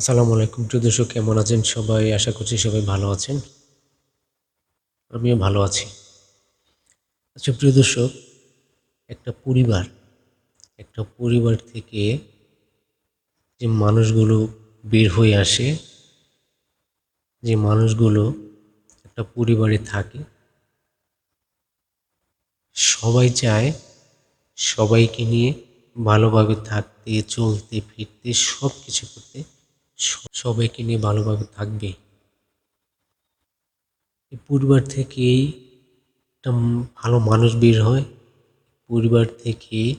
আসসালামু আলাইকুম। প্রিয় দর্শক, কেমন আছেন সবাই? আশা করছি সবাই ভালো আছেন। আমিও ভালো আছি। আচ্ছা প্রিয় দর্শক, একটা পরিবার একটা পরিবার থেকে যে মানুষগুলো বের হয়ে আসে, যে মানুষগুলো একটা পরিবারে থাকে, সবাই চায় সবাইকে নিয়ে ভালোভাবে থাকতে, চলতে, ফিরতে সব কিছু করতে। সবাইকে নিয়ে ভালোভাবে থাকবে। পরিবার থেকেই একটা ভালো মানুষ বের হয়। পরিবার থেকে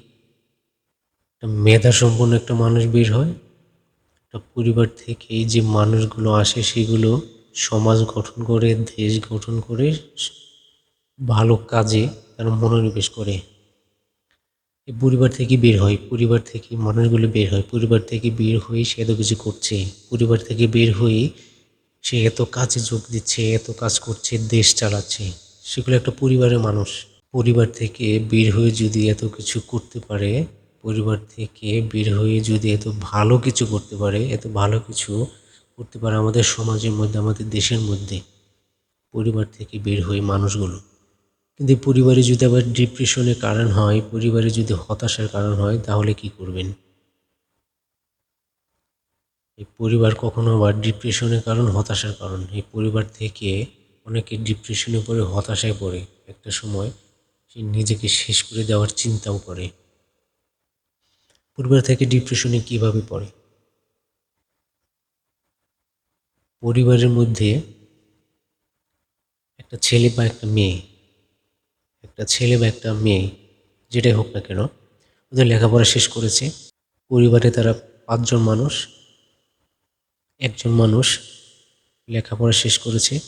একটা মেধা সম্পন্ন একটা মানুষ বের হয়। একটা পরিবার থেকে যে মানুষগুলো আসে সেগুলো সমাজ গঠন করে, দেশ গঠন করে, ভালো কাজে তারা মনোনিবেশ করে। পরিবার থেকে বের হয়, পরিবার থেকে মানুষগুলো বের হয়, পরিবার থেকে বের হয়ে সে এত কিছু করছে, পরিবার থেকে বের হয়ে সে এত কাজে যোগ দিচ্ছে, এত কাজ করছে, দেশ চালাচ্ছে। সেগুলো একটা পরিবারের মানুষ। পরিবার থেকে বের হয়ে যদি এত কিছু করতে পারে, পরিবার থেকে বের হয়ে যদি এত ভালো কিছু করতে পারে, এত ভালো কিছু করতে পারে আমাদের সমাজের মধ্যে, আমাদের দেশের মধ্যে, পরিবার থেকে বের হয়ে মানুষগুলো কিন্তু পরিবারে যদি আবার ডিপ্রেশনের কারণ হয়, পরিবারে যদি হতাশার কারণ হয়, তাহলে কি করবেন? এই পরিবার কখনো আবার ডিপ্রেশনের কারণ, হতাশার কারণ। এই পরিবার থেকে অনেকে ডিপ্রেশনে পড়ে, হতাশায় পড়ে। একটা সময় সে নিজেকে শেষ করে দেওয়ার চিন্তাও করে। পরিবার থেকে ডিপ্রেশনে কীভাবে পড়ে? পরিবারের মধ্যে একটা ছেলে বা একটা মেয়ে একটা ছেলে বা একটা মেয়ে, যেটাই হোক না কেন, ওদের লেখাপড়া শেষ করেছে। পরিবারে তারা পাঁচজন মানুষ, একজন মানুষ লেখাপড়া শেষ করেছে।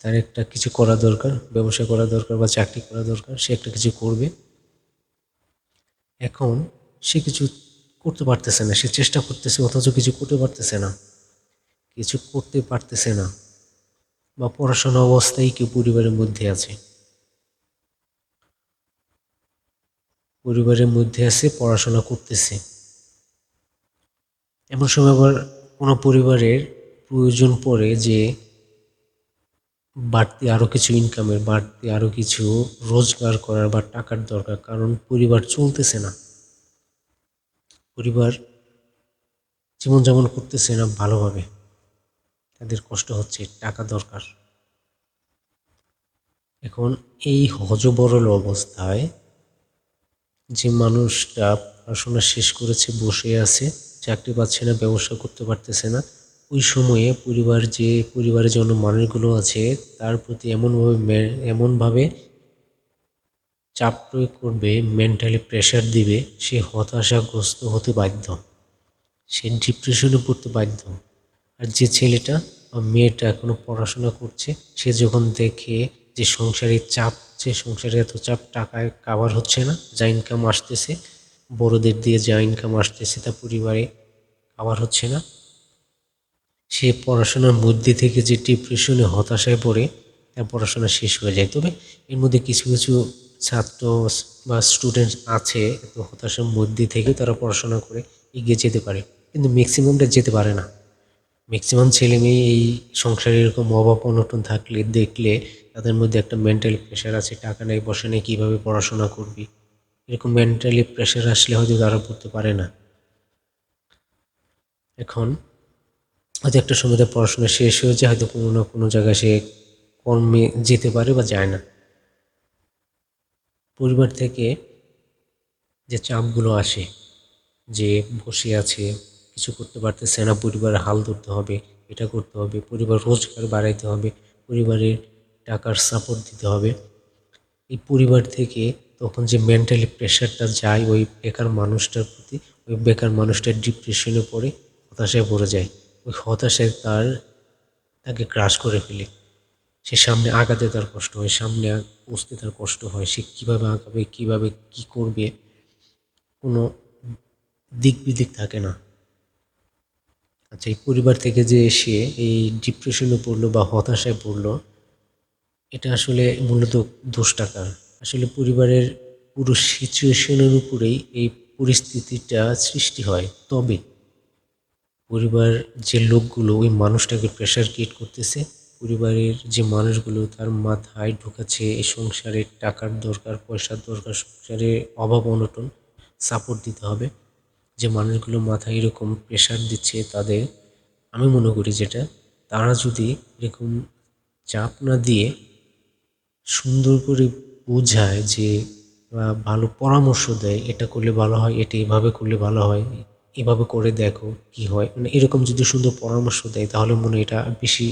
তার একটা কিছু করা দরকার, ব্যবসা করা দরকার বা চাকরি করা দরকার, সে একটা কিছু করবে। এখন সে কিছু করতে পারতেছে না, সে চেষ্টা করতেছে, অথচ কিছু করতে পারতেছে না। কিছু করতে পারতেছে না, বা পড়াশোনা অবস্থায় কেউ পরিবারের মধ্যে আছে। পরিবারের মধ্যে আছে, পড়াশোনা করতেছে। এমন সময় আবার কোনো পরিবারের প্রয়োজন পড়ে যে বাড়তি আরও কিছু ইনকামের বাড়তি আরও কিছু রোজগার করার বা টাকার দরকার, কারণ পরিবার চলতেছে না। পরিবার জীবনযাপন করতেছে না ভালোভাবে। তাদের কষ্ট হচ্ছে, টাকা দরকার। এখন এই হজবরল অবস্থায় যে মানুষটা পড়াশোনা শেষ করেছে, বসে আছে, চাকরি পাচ্ছে না, ব্যবসা করতে পারতেছে না, ওই সময়ে পরিবার যে, পরিবারের জন্য মানুষগুলো আছে, তার প্রতি এমনভাবে এমনভাবে চাপ প্রয়োগ করবে মেন্টালি প্রেশার দিবে, সে হতাশাগ্রস্ত হতে বাধ্য। সে ডিপ্রেশনে পড়তে বাধ্য। আর যে ছেলেটা বা মেয়েটা এখনও পড়াশোনা করছে, সে যখন দেখে যে সংসারের চাপ যে সংসারে এত চাপ টাকায় কাভার হচ্ছে না, যা ইনকাম আসতেছে, বড়দের দিয়ে যা ইনকাম আসতেছে তা পরিবারে কাভার হচ্ছে না। সে পড়াশোনার মধ্যে থেকে যে ডিপ্রেশনে হতাশায় পড়ে তার পড়াশোনা শেষ হয়ে যায়। তবে এর মধ্যে কিছু কিছু ছাত্র বা স্টুডেন্ট আছে, এত হতাশার মধ্যে থেকে তারা পড়াশোনা করে এগিয়ে যেতে পারে, কিন্তু ম্যাক্সিমামটা যেতে পারে না। ম্যাক্সিমাম ছেলে মেয়ে এই সংসারে এরকম অভাব অনটন থাকলে, দেখলে তাদের মধ্যে একটা মেন্টাল প্রেশার আছে, টাকা নেই বসে নেই, কীভাবে পড়াশোনা করবি? এরকম মেন্টালি প্রেশার আসলে হয়তো তারা পড়তে পারে না। এখন হয়তো একটা সময় তার পড়াশোনা শেষ হয়েছে, হয়তো কোনো না কোনো জায়গায় সে কর্মে যেতে পারে বা যায় না। পরিবার থেকে যে চাপগুলো আসে, যে বসে আছে কিছু করতে পারতেছে না, পরিবারের হাল ধরতে হবে, এটা করতে হবে, পরিবার রোজগার বাড়াইতে হবে, পরিবারের টাকার সাপোর্ট দিতে হবে। এই পরিবার থেকে তখন যে মেন্টালি প্রেশারটা যায়, ওই বেকার মানুষটার প্রতি, ওই বেকার মানুষটা ডিপ্রেশনে পড়ে, হতাশায় পড়ে যায়। ওই হতাশায় তার, তাকে ক্রাশ করে ফেলে। সে সামনে আগাতে তার কষ্ট হয়, সামনে পৌঁছতে তার কষ্ট হয়, সে কীভাবে আঁকাবে কীভাবে কী করবে, কোনো দিক বিদিক থাকে না। আচ্ছা এই পরিবার থেকে যে এসে এই ডিপ্রেশনে পড়ল বা হতাশায় পড়ল, এটা আসলে মূলত দোষ টাকার আসলে পরিবারের পুরো সিচুয়েশনের উপরেই এই পরিস্থিতিটা সৃষ্টি হয়। তবে পরিবার যে লোকগুলো, ওই মানুষটাকে প্রেশার ক্রিয়েট করতেছে, পরিবারের যে মানুষগুলো, তার মাথায় ঢুকাচ্ছে এই সংসারে টাকার দরকার, পয়সার দরকার, সংসারে অভাব অনটন সাপোর্ট দিতে হবে। যে মানুষগুলো মাথায় এরকম প্রেশার দিচ্ছে তাদের, আমি মনে করি যেটা, তারা যদি এরকম চাপ না দিয়ে সুন্দর করে বোঝায় যে ভালো পরামর্শ দেয়, এটা করলে ভালো হয়, এটা এভাবে করলে ভালো হয়, এভাবে করে দেখো কি হয় মানে এরকম যদি সুন্দর পরামর্শ দেয় তাহলে মনে এটা বেশি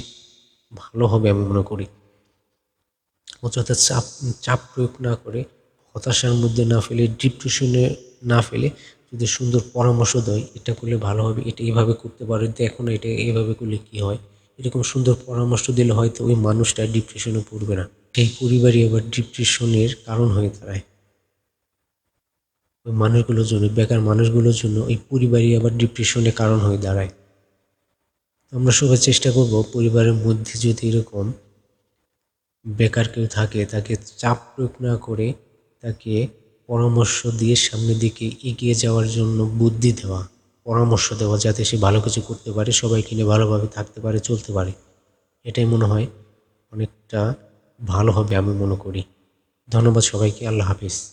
ভালো হবে আমি মনে করি। অযথা চাপ চাপ প্রয়োগ না করে, হতাশার মধ্যে না ফেলে ডিপ্রেশনে না ফেলে যদি সুন্দর পরামর্শ দেয়, এটা করলে ভালো হবে, এটা এইভাবে করতে পারো দেখো না এটা এইভাবে করলে কি হয়? এরকম সুন্দর পরামর্শ দিলে হয়তো ওই মানুষটা ডিপ্রেশনে পড়বে না। সেই পরিবারই আবার ডিপ্রেশনের কারণ হয়ে দাঁড়ায়। ওই মানুষগুলোর জন্য, বেকার মানুষগুলোর জন্য ওই পরিবারই আবার ডিপ্রেশনের কারণ হয়ে দাঁড়ায়। আমরা সবাই চেষ্টা করব পরিবারের মধ্যে যদি এরকম বেকার কেউ থাকে, তাকে চাপ প্রয়োগ না করে তাকে পরামর্শ দিয়ে সামনের দিকে এগিয়ে যাওয়ার জন্য বুদ্ধি দেওয়া, পরামর্শ দেওয়া যাতে সে ভালো কিছু করতে পারে, সবাইকে নিয়ে ভালোভাবে থাকতে পারে, চলতে পারে। এটাই মনে হয় অনেকটা ভালো হবে আমি মনে করি। ধন্যবাদ সবাইকে, আল্লাহ হাফিজ।